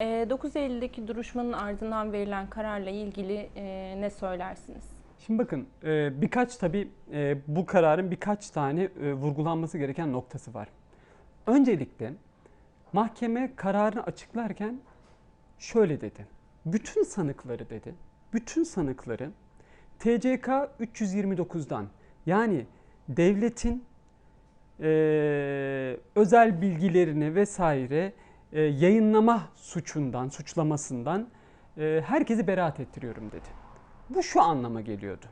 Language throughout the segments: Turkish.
E, 9 Eylül'deki duruşmanın ardından verilen kararla ilgili e, ne söylersiniz? Şimdi bakın e, birkaç tabii e, bu kararın birkaç tane vurgulanması gereken noktası var. Öncelikle mahkeme kararını açıklarken şöyle dedi. Bütün sanıkları dedi. Bütün sanıkları TCK 329'dan yani devletin özel bilgilerini vesaire e, yayınlama suçundan, suçlamasından e, herkesi beraat ettiriyorum dedi. Bu şu anlama geliyordu.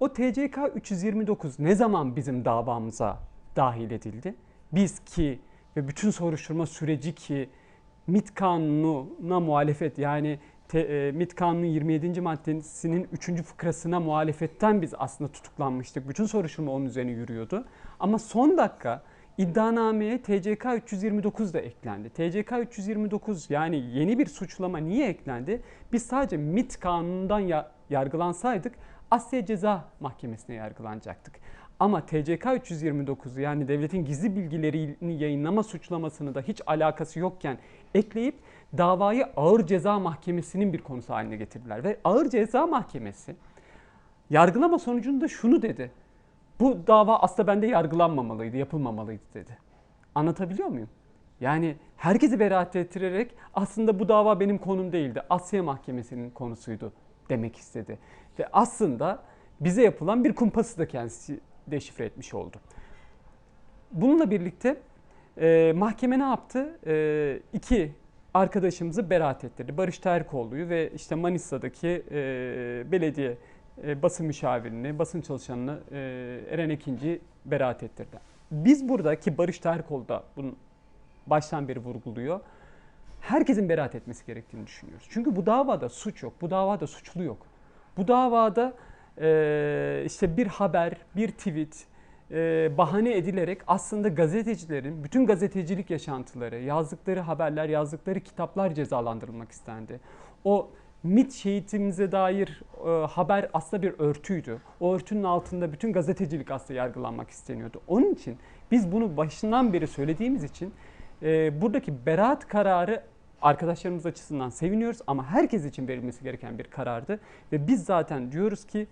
O TCK 329 ne zaman bizim davamıza dahil edildi? Biz ki ve bütün soruşturma süreci ki MİT kanununa muhalefet yani te, e, MİT kanunun 27. maddesinin 3. fıkrasına muhalefetten biz aslında tutuklanmıştık. Bütün soruşturma onun üzerine yürüyordu. Ama son dakika iddianameye TCK 329 da eklendi. TCK 329 yani yeni bir suçlama niye eklendi? Biz sadece MİT kanunundan ya, yargılansaydık Asya Ceza Mahkemesi'ne yargılanacaktık. Ama TCK 329 yani devletin gizli bilgilerini yayınlama suçlamasını da hiç alakası yokken ekleyip davayı Ağır Ceza Mahkemesi'nin bir konusu haline getirdiler. Ve Ağır Ceza Mahkemesi yargılama sonucunda şunu dedi. Bu dava aslında bende yargılanmamalıydı, yapılmamalıydı dedi. Anlatabiliyor muyum? Yani herkesi beraat ettirerek aslında bu dava benim konum değildi. Asya Mahkemesi'nin konusuydu demek istedi. Ve aslında bize yapılan bir kumpası da kendisi deşifre etmiş oldu. Bununla birlikte e, mahkeme ne yaptı? E, iki arkadaşımızı beraat ettirdi. Barış Terkoğlu'yu ve işte Manisa'daki e, belediye e, basın müşavirini, basın çalışanını e, Eren Ekinci beraat ettirdi. Biz buradaki Barış Terkoğlu da bunun baştan beri vurguluyor. Herkesin beraat etmesi gerektiğini düşünüyoruz. Çünkü bu davada suç yok, bu davada suçlu yok. Bu davada e, işte bir haber, bir tweet bahane edilerek aslında gazetecilerin bütün gazetecilik yaşantıları, yazdıkları haberler, yazdıkları kitaplar cezalandırılmak istendi. O MIT şehitimize dair e, haber aslında bir örtüydü. O örtünün altında bütün gazetecilik aslında yargılanmak isteniyordu. Onun için biz bunu başından beri söylediğimiz için e, buradaki beraat kararı arkadaşlarımız açısından seviniyoruz ama herkes için verilmesi gereken bir karardı. Ve biz zaten diyoruz ki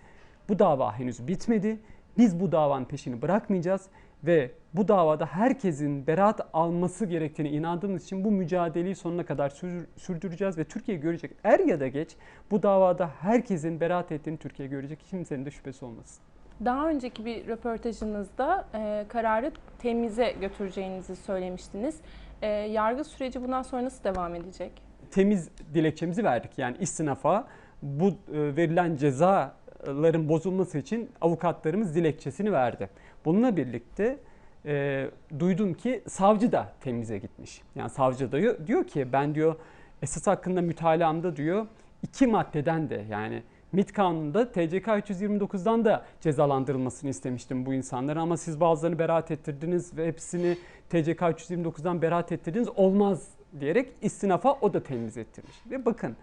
bu dava henüz bitmedi. Biz bu davanın peşini bırakmayacağız ve bu davada herkesin beraat alması gerektiğine inandığımız için bu mücadeleyi sonuna kadar sürdüreceğiz ve Türkiye görecek. Er ya da geç bu davada herkesin beraat ettiğini Türkiye görecek. Kimsenin de şüphesi olmasın. Daha önceki bir röportajınızda e, kararı temize götüreceğinizi söylemiştiniz. E, yargı süreci bundan sonra nasıl devam edecek? Temiz dilekçemizi verdik. Yani istinafa bu e, verilen cezaların bozulması için avukatlarımız dilekçesini verdi. Bununla birlikte e, duydum ki savcı da temize gitmiş. Yani savcı da diyor, ki ben diyor esas hakkında mütalaamda diyor iki maddeden de yani MİT kanununda TCK 329'dan da cezalandırılmasını istemiştim bu insanları ama siz bazılarını beraat ettirdiniz ve hepsini TCK 329'dan beraat ettirdiniz olmaz diyerek istinafa o da temiz ettirmiş. Ve bakın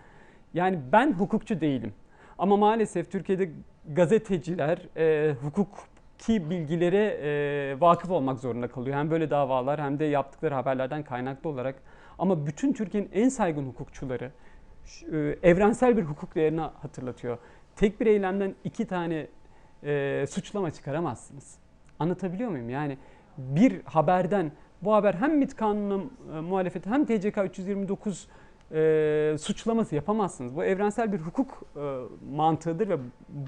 yani ben hukukçu değilim ama maalesef Türkiye'de gazeteciler e, hukuk ki bilgilere e, vakıf olmak zorunda kalıyor. Hem böyle davalar hem de yaptıkları haberlerden kaynaklı olarak. Ama bütün Türkiye'nin en saygın hukukçuları e, evrensel bir hukuk değerini hatırlatıyor. Tek bir eylemden iki tane e, suçlama çıkaramazsınız. Anlatabiliyor muyum? Yani bir haberden bu haber hem MİT kanununa e, muhalefet hem TCK 329 e, suçlaması yapamazsınız. Bu evrensel bir hukuk e, mantığıdır ve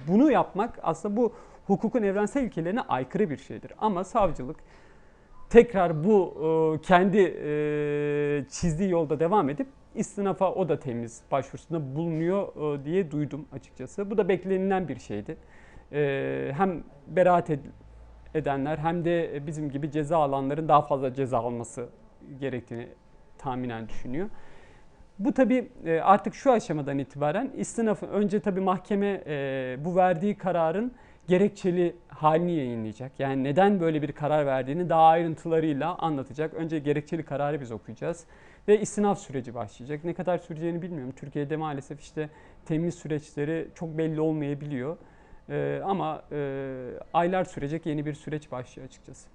bunu yapmak aslında bu hukukun evrensel ilkelerine aykırı bir şeydir. Ama savcılık tekrar bu e, kendi e, çizdiği yolda devam edip istinafa o da temiz başvurusunda bulunuyor e, diye duydum açıkçası. Bu da beklenilen bir şeydi. Hem beraat ed- edenler hem de bizim gibi ceza alanların daha fazla ceza alması gerektiğini tahminen düşünüyor. Bu tabi artık şu aşamadan itibaren istinafı önce tabi mahkeme bu verdiği kararın gerekçeli halini yayınlayacak. Yani neden böyle bir karar verdiğini daha ayrıntılarıyla anlatacak. Önce gerekçeli kararı biz okuyacağız ve istinaf süreci başlayacak. Ne kadar süreceğini bilmiyorum. Türkiye'de maalesef işte temiz süreçleri çok belli olmayabiliyor. Ee, ama e, aylar sürecek yeni bir süreç başlıyor açıkçası.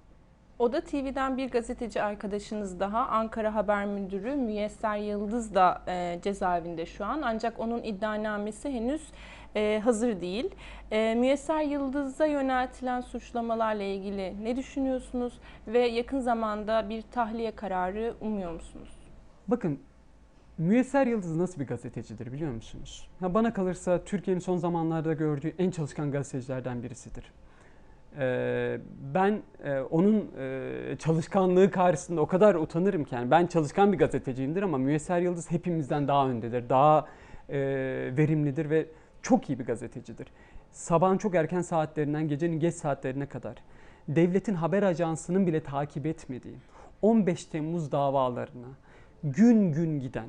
Oda TV'den bir gazeteci arkadaşınız daha Ankara Haber Müdürü Müyesser Yıldız da e, cezaevinde şu an. Ancak onun iddianamesi henüz e, hazır değil. E, Müyesser Yıldız'a yöneltilen suçlamalarla ilgili ne düşünüyorsunuz ve yakın zamanda bir tahliye kararı umuyor musunuz? Bakın Müyesser Yıldız nasıl bir gazetecidir biliyor musunuz? Ha, bana kalırsa Türkiye'nin son zamanlarda gördüğü en çalışkan gazetecilerden birisidir. Ee, ben e, onun e, çalışkanlığı karşısında o kadar utanırım ki. Yani ben çalışkan bir gazeteciyimdir ama Müyesser Yıldız hepimizden daha öndedir, daha e, verimlidir ve çok iyi bir gazetecidir. Sabahın çok erken saatlerinden gecenin geç saatlerine kadar devletin haber ajansının bile takip etmediği 15 Temmuz davalarına gün gün giden,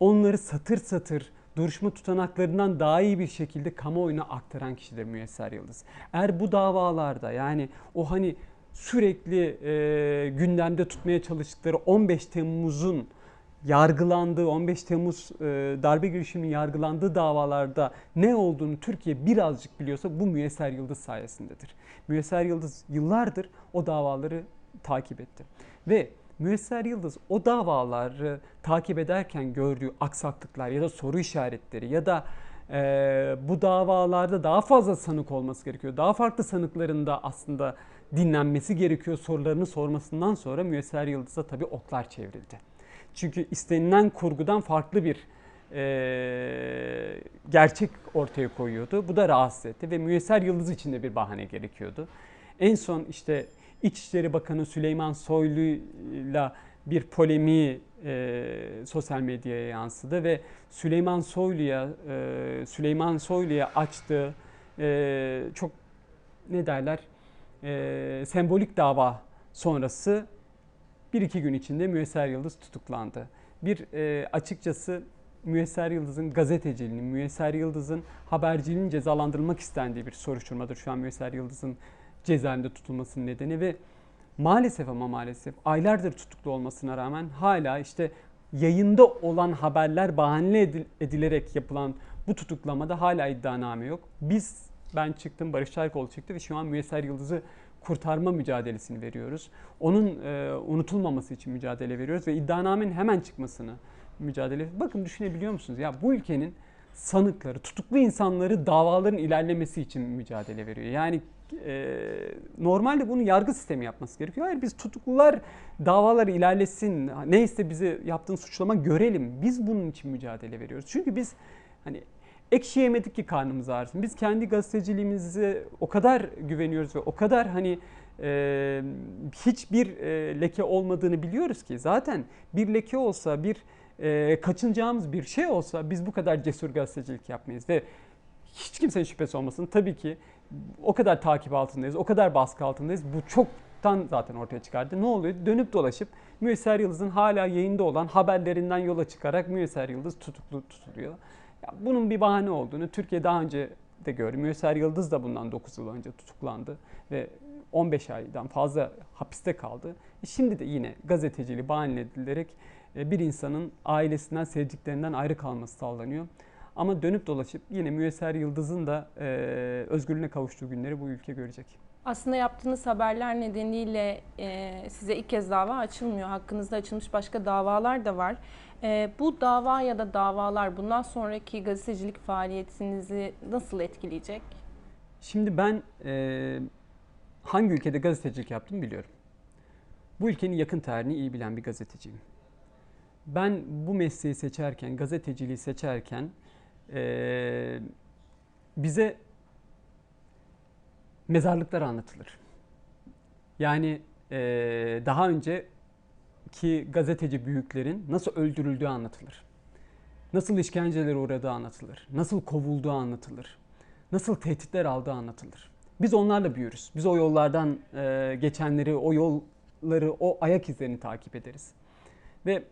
onları satır satır duruşma tutanaklarından daha iyi bir şekilde kamuoyuna aktaran kişidir Müyesser Yıldız. Eğer bu davalarda yani o hani sürekli e, gündemde tutmaya çalıştıkları 15 Temmuz'un yargılandığı 15 Temmuz e, darbe girişiminin yargılandığı davalarda ne olduğunu Türkiye birazcık biliyorsa bu Müyesser Yıldız sayesindedir. Müyesser Yıldız yıllardır o davaları takip etti. Ve Müyesser Yıldız o davaları takip ederken gördüğü aksaklıklar ya da soru işaretleri ya da e, bu davalarda daha fazla sanık olması gerekiyor. Daha farklı sanıkların da aslında dinlenmesi gerekiyor sorularını sormasından sonra Müyesser Yıldız'a tabii oklar çevrildi. Çünkü istenilen kurgudan farklı bir e, gerçek ortaya koyuyordu. Bu da rahatsız etti ve Müyesser Yıldız için de bir bahane gerekiyordu. En son işte İçişleri Bakanı Süleyman Soylu'yla bir polemiği e, sosyal medyaya yansıdı ve Süleyman Soylu'ya e, Süleyman Soylu'ya açtığı e, çok ne derler e, sembolik dava sonrası bir iki gün içinde Müyesser Yıldız tutuklandı. Bir e, açıkçası Müyesser Yıldız'ın gazeteciliğinin, Müyesser Yıldız'ın haberciliğinin cezalandırılmak istendiği bir soruşturmadır şu an Müyesser Yıldız'ın cezaevinde tutulmasının nedeni ve maalesef ama maalesef aylardır tutuklu olmasına rağmen hala işte yayında olan haberler bahane edilerek yapılan bu tutuklamada hala iddianame yok. Biz ben çıktım, Barış Çaykoğlu çıktı ve şu an Müyesser Yıldız'ı kurtarma mücadelesini veriyoruz. Onun e, unutulmaması için mücadele veriyoruz ve iddianamenin hemen çıkmasını mücadele. Bakın düşünebiliyor musunuz? Ya bu ülkenin sanıkları, tutuklu insanları davaların ilerlemesi için mücadele veriyor. Yani e, normalde bunu yargı sistemi yapması gerekiyor. Hayır biz tutuklular davalar ilerlesin. Neyse bize yaptığın suçlama görelim. Biz bunun için mücadele veriyoruz. Çünkü biz hani ekşi yemedik ki karnımız ağrısın. Biz kendi gazeteciliğimize o kadar güveniyoruz ve o kadar hani e, hiçbir e, leke olmadığını biliyoruz ki zaten bir leke olsa bir e, kaçınacağımız bir şey olsa biz bu kadar cesur gazetecilik yapmayız ve hiç kimsenin şüphesi olmasın tabii ki o kadar takip altındayız, o kadar baskı altındayız. Bu çoktan zaten ortaya çıkardı. Ne oluyor? Dönüp dolaşıp Müyesser Yıldız'ın hala yayında olan haberlerinden yola çıkarak Müyesser Yıldız tutuklu tutuluyor. Ya bunun bir bahane olduğunu Türkiye daha önce de gördü. Müyesser Yıldız da bundan 9 yıl önce tutuklandı ve 15 aydan fazla hapiste kaldı. E şimdi de yine gazeteciliği bahane edilerek e, bir insanın ailesinden, sevdiklerinden ayrı kalması sağlanıyor. Ama dönüp dolaşıp yine Müyesser Yıldız'ın da e, özgürlüğüne kavuştuğu günleri bu ülke görecek. Aslında yaptığınız haberler nedeniyle e, size ilk kez dava açılmıyor. Hakkınızda açılmış başka davalar da var. E, bu dava ya da davalar bundan sonraki gazetecilik faaliyetinizi nasıl etkileyecek? Şimdi ben e, hangi ülkede gazetecilik yaptım biliyorum. Bu ülkenin yakın tarihini iyi bilen bir gazeteciyim. Ben bu mesleği seçerken, gazeteciliği seçerken e, bize mezarlıklar anlatılır. Yani e, daha önce ki gazeteci büyüklerin nasıl öldürüldüğü anlatılır. Nasıl işkencelere uğradığı anlatılır. Nasıl kovulduğu anlatılır. Nasıl tehditler aldığı anlatılır. Biz onlarla büyürüz. Biz o yollardan e, geçenleri, o yolları, o ayak izlerini takip ederiz. Ve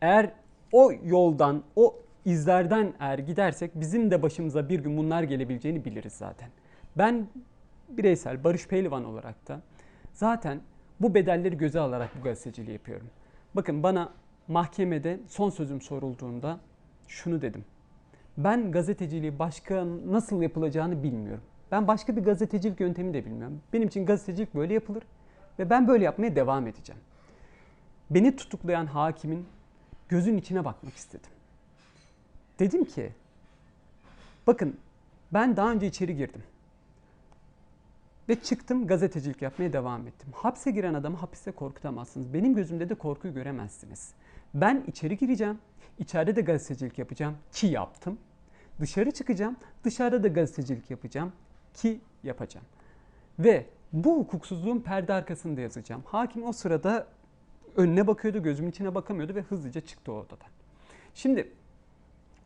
eğer o yoldan, o izlerden eğer gidersek bizim de başımıza bir gün bunlar gelebileceğini biliriz zaten. Ben bireysel Barış Pehlivan olarak da zaten bu bedelleri göze alarak bu gazeteciliği yapıyorum. Bakın bana mahkemede son sözüm sorulduğunda şunu dedim. Ben gazeteciliği başka nasıl yapılacağını bilmiyorum. Ben başka bir gazetecilik yöntemi de bilmiyorum. Benim için gazetecilik böyle yapılır Ve ben böyle yapmaya devam edeceğim. Beni tutuklayan hakimin gözün içine bakmak istedim. Dedim ki, bakın ben daha önce içeri girdim. Ve çıktım gazetecilik yapmaya devam ettim. Hapse giren adamı hapiste korkutamazsınız. Benim gözümde de korkuyu göremezsiniz. Ben içeri gireceğim. içeride de gazetecilik yapacağım ki yaptım. Dışarı çıkacağım. Dışarıda da gazetecilik yapacağım ki yapacağım. Ve bu hukuksuzluğun perde arkasında yazacağım. Hakim o sırada önüne bakıyordu, gözümün içine bakamıyordu ve hızlıca çıktı o odadan. Şimdi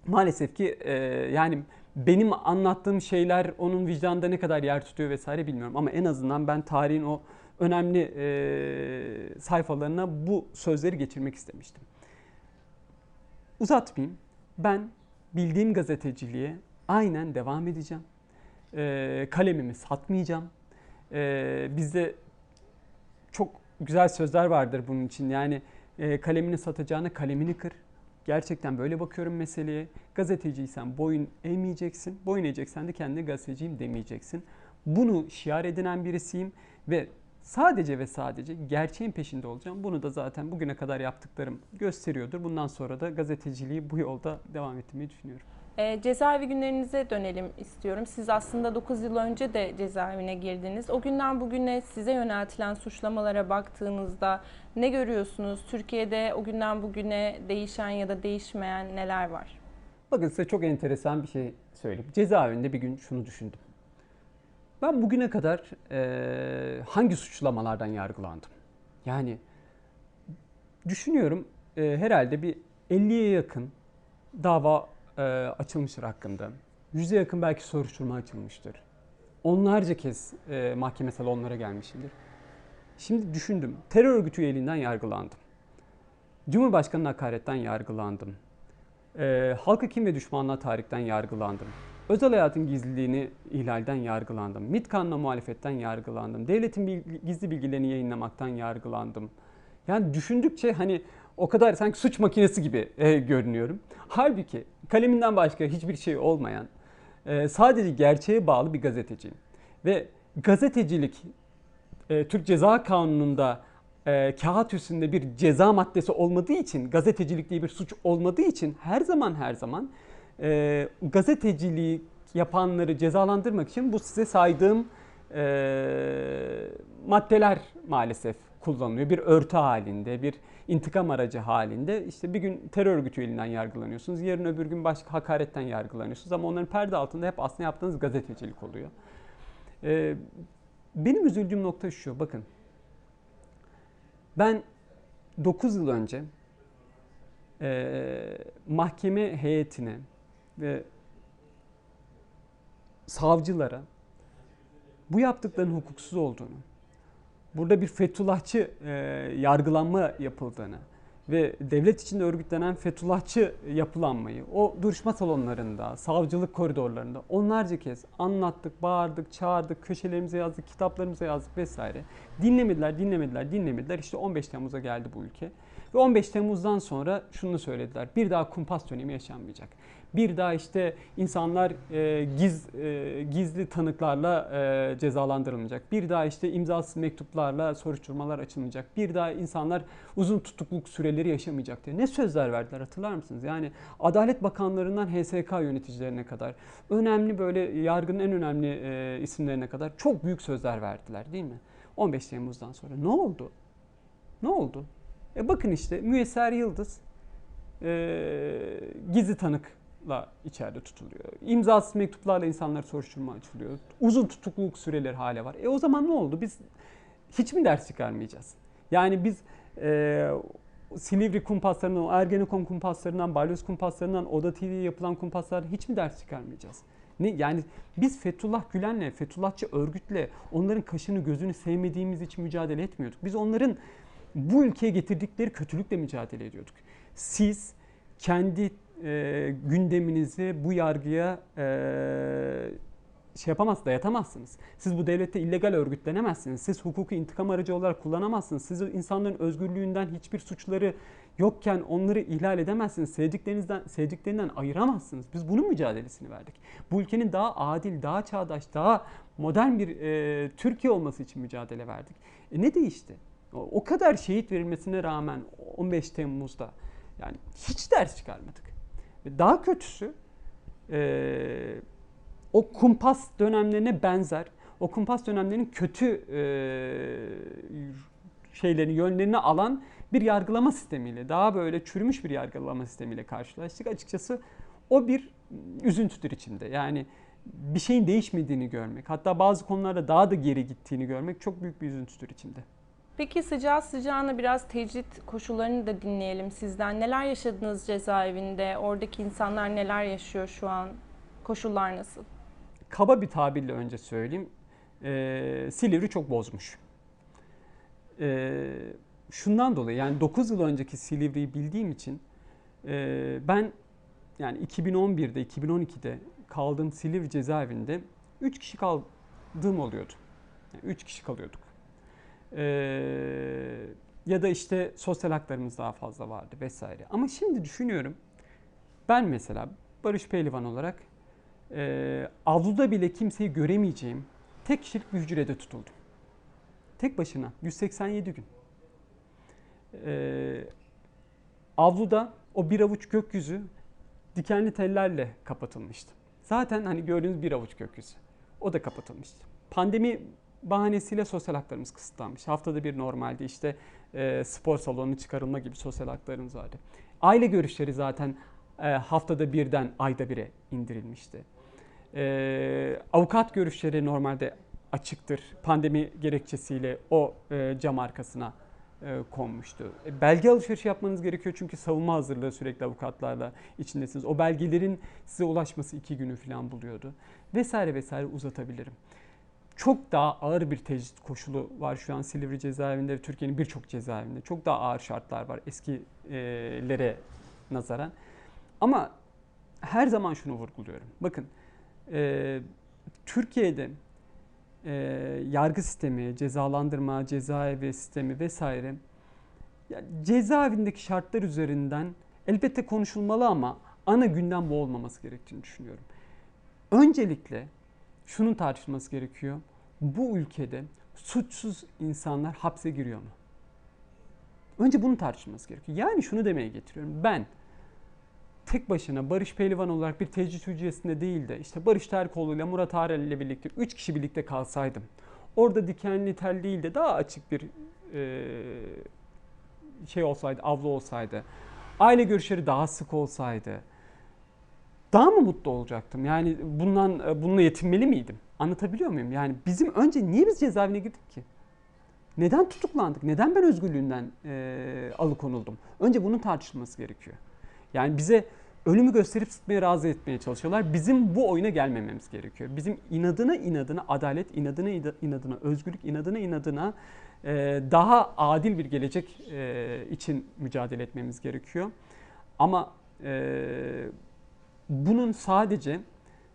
maalesef ki e, yani benim anlattığım şeyler onun vicdanında ne kadar yer tutuyor vesaire bilmiyorum. Ama en azından ben tarihin o önemli e, sayfalarına bu sözleri geçirmek istemiştim. Uzatmayayım. Ben bildiğim gazeteciliğe aynen devam edeceğim. E, kalemimi satmayacağım. E, bizde çok güzel sözler vardır bunun için. Yani e, kalemini satacağına kalemini kır. Gerçekten böyle bakıyorum meseleye. Gazeteciysen boyun eğmeyeceksin. Boyun eğeceksen de kendine gazeteciyim demeyeceksin. Bunu şiar edinen birisiyim ve sadece ve sadece gerçeğin peşinde olacağım. Bunu da zaten bugüne kadar yaptıklarım gösteriyordur. Bundan sonra da gazeteciliği bu yolda devam ettirmeyi düşünüyorum. E, cezaevi günlerinize dönelim istiyorum. Siz aslında 9 yıl önce de cezaevine girdiniz. O günden bugüne size yöneltilen suçlamalara baktığınızda ne görüyorsunuz? Türkiye'de o günden bugüne değişen ya da değişmeyen neler var? Bakın size çok enteresan bir şey söyleyeyim. Cezaevinde bir gün şunu düşündüm. Ben bugüne kadar e, hangi suçlamalardan yargılandım? Yani düşünüyorum e, herhalde bir 50'ye yakın dava e, açılmıştır hakkında. Yüze yakın belki soruşturma açılmıştır. Onlarca kez e, mahkeme salonlara gelmişimdir. Şimdi düşündüm. Terör örgütü üyeliğinden yargılandım. Cumhurbaşkanı'nın hakaretten yargılandım. E, halka kim ve düşmanlığa tarihten yargılandım. Özel hayatın gizliliğini ihlalden yargılandım. MİT kanuna muhalefetten yargılandım. Devletin bilgi, gizli bilgilerini yayınlamaktan yargılandım. Yani düşündükçe hani o kadar sanki suç makinesi gibi e, görünüyorum. Halbuki kaleminden başka hiçbir şey olmayan, e, sadece gerçeğe bağlı bir gazeteciyim. Ve gazetecilik e, Türk Ceza Kanunu'nda e, kağıt üstünde bir ceza maddesi olmadığı için, gazetecilik diye bir suç olmadığı için her zaman her zaman e, gazeteciliği yapanları cezalandırmak için bu size saydığım e, maddeler maalesef kullanılıyor. Bir örtü halinde, bir intikam aracı halinde. İşte bir gün terör örgütü üyeliğinden yargılanıyorsunuz. Yarın öbür gün başka hakaretten yargılanıyorsunuz. Ama onların perde altında hep aslında yaptığınız gazetecilik oluyor. Ee, benim üzüldüğüm nokta şu. Bakın. Ben 9 yıl önce e, mahkeme heyetine ve savcılara bu yaptıklarının hukuksuz olduğunu, burada bir Fethullahçı e, yargılanma yapıldığını ve devlet içinde örgütlenen Fethullahçı yapılanmayı o duruşma salonlarında, savcılık koridorlarında onlarca kez anlattık, bağırdık, çağırdık, köşelerimize yazdık, kitaplarımıza yazdık vesaire. Dinlemediler, dinlemediler, dinlemediler. İşte 15 Temmuz'a geldi bu ülke. Ve 15 Temmuz'dan sonra şunu söylediler. Bir daha kumpas dönemi yaşanmayacak. Bir daha işte insanlar e, giz, e, gizli tanıklarla e, cezalandırılmayacak. Bir daha işte imzasız mektuplarla soruşturmalar açılmayacak. Bir daha insanlar uzun tutukluk süreleri yaşamayacak diye. Ne sözler verdiler hatırlar mısınız? Yani Adalet Bakanlarından HSK yöneticilerine kadar, önemli böyle yargının en önemli e, isimlerine kadar çok büyük sözler verdiler değil mi? 15 Temmuz'dan sonra. Ne oldu? Ne oldu? E bakın işte Müyesser Yıldız e, gizli tanıkla içeride tutuluyor. İmzasız mektuplarla insanlar soruşturma açılıyor. Uzun tutukluluk süreleri hale var. E o zaman ne oldu? Biz hiç mi ders çıkarmayacağız? Yani biz e, Silivri kumpaslarından, Ergenekon kumpaslarından, Balyoz kumpaslarından, Oda TV'ye yapılan kumpaslardan hiç mi ders çıkarmayacağız? Ne, yani biz Fethullah Gülen'le, Fethullahçı örgütle onların kaşını gözünü sevmediğimiz için mücadele etmiyorduk. Biz onların bu ülkeye getirdikleri kötülükle mücadele ediyorduk. Siz kendi e, gündeminizi bu yargıya e, şey yapamaz, dayatamazsınız. Siz bu devlette illegal örgütlenemezsiniz. Siz hukuku intikam aracı olarak kullanamazsınız. Siz insanların özgürlüğünden hiçbir suçları Yokken onları ihlal edemezsiniz. Sevdiklerinizden, sevdiklerinden ayıramazsınız. Biz bunun mücadelesini verdik. Bu ülkenin daha adil, daha çağdaş, daha modern bir e, Türkiye olması için mücadele verdik. E ne değişti? O, kadar şehit verilmesine rağmen 15 Temmuz'da yani hiç ders çıkarmadık. Ve daha kötüsü e, o kumpas dönemlerine benzer, o kumpas dönemlerinin kötü e, şeylerini, yönlerini alan bir yargılama sistemiyle, daha böyle çürümüş bir yargılama sistemiyle karşılaştık. Açıkçası o bir üzüntüdür içimde. Yani bir şeyin değişmediğini görmek, hatta bazı konularda daha da geri gittiğini görmek çok büyük bir üzüntüdür içimde. Peki sıcağı sıcağına biraz tecrit koşullarını da dinleyelim sizden. Neler yaşadınız cezaevinde? Oradaki insanlar neler yaşıyor şu an? Koşullar nasıl? Kaba bir tabirle önce söyleyeyim. Ee, Silivri çok bozmuş. Ee, şundan dolayı yani 9 yıl önceki Silivri'yi bildiğim için e, ben yani 2011'de 2012'de kaldığım Silivri cezaevinde 3 kişi kaldığım oluyordu. 3 yani kişi kalıyorduk. Ee, ya da işte sosyal haklarımız daha fazla vardı vesaire. Ama şimdi düşünüyorum ben mesela Barış Pehlivan olarak e, avluda bile kimseyi göremeyeceğim tek kişilik bir hücrede tutuldum. Tek başına 187 gün. Ee, avluda o bir avuç gökyüzü dikenli tellerle kapatılmıştı. Zaten hani gördüğünüz bir avuç gökyüzü. O da kapatılmıştı. Pandemi bahanesiyle sosyal haklarımız kısıtlanmış. Haftada bir normalde işte e, spor salonu çıkarılma gibi sosyal haklarımız vardı. Aile görüşleri zaten e, haftada birden ayda bire indirilmişti. E, avukat görüşleri normalde açıktır. Pandemi gerekçesiyle o e, cam arkasına e, konmuştu. E, belge alışverişi yapmanız gerekiyor çünkü savunma hazırlığı sürekli avukatlarla içindesiniz. O belgelerin size ulaşması iki günü falan buluyordu. Vesaire vesaire uzatabilirim. Çok daha ağır bir tecrit koşulu var şu an Silivri cezaevinde ve Türkiye'nin birçok cezaevinde. Çok daha ağır şartlar var eskilere nazaran. Ama her zaman şunu vurguluyorum. Bakın e, Türkiye'de e, yargı sistemi, cezalandırma, cezaevi sistemi vesaire ya, cezaevindeki şartlar üzerinden elbette konuşulmalı ama ana gündem bu olmaması gerektiğini düşünüyorum. Öncelikle şunun tartışılması gerekiyor. Bu ülkede suçsuz insanlar hapse giriyor mu? Önce bunun tartışılması gerekiyor. Yani şunu demeye getiriyorum. Ben tek başına Barış Pehlivan olarak bir tecrit hücresinde değil de işte Barış Terkoğlu ile Murat Arel ile birlikte 3 kişi birlikte kalsaydım. Orada dikenli tel değil de daha açık bir e, şey olsaydı, avlu olsaydı. Aile görüşleri daha sık olsaydı. Daha mı mutlu olacaktım? Yani bundan bununla yetinmeli miydim? Anlatabiliyor muyum? Yani bizim önce niye biz cezaevine girdik ki? Neden tutuklandık? Neden ben özgürlüğünden e, alıkonuldum? Önce bunun tartışılması gerekiyor. Yani bize ölümü gösterip sıtmaya razı etmeye çalışıyorlar. Bizim bu oyuna gelmememiz gerekiyor. Bizim inadına inadına adalet, inadına inadına özgürlük, inadına inadına e, daha adil bir gelecek e, için mücadele etmemiz gerekiyor. Ama e, bunun sadece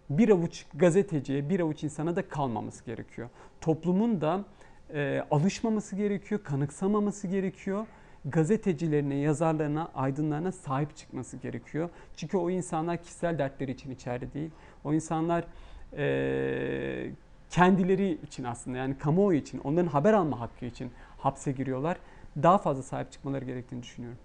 bir avuç gazeteciye, bir avuç insana da kalmaması gerekiyor. Toplumun da e, alışmaması gerekiyor, kanıksamaması gerekiyor gazetecilerine, yazarlarına, aydınlarına sahip çıkması gerekiyor. Çünkü o insanlar kişisel dertleri için içeride değil. O insanlar e, kendileri için aslında yani kamuoyu için, onların haber alma hakkı için hapse giriyorlar. Daha fazla sahip çıkmaları gerektiğini düşünüyorum.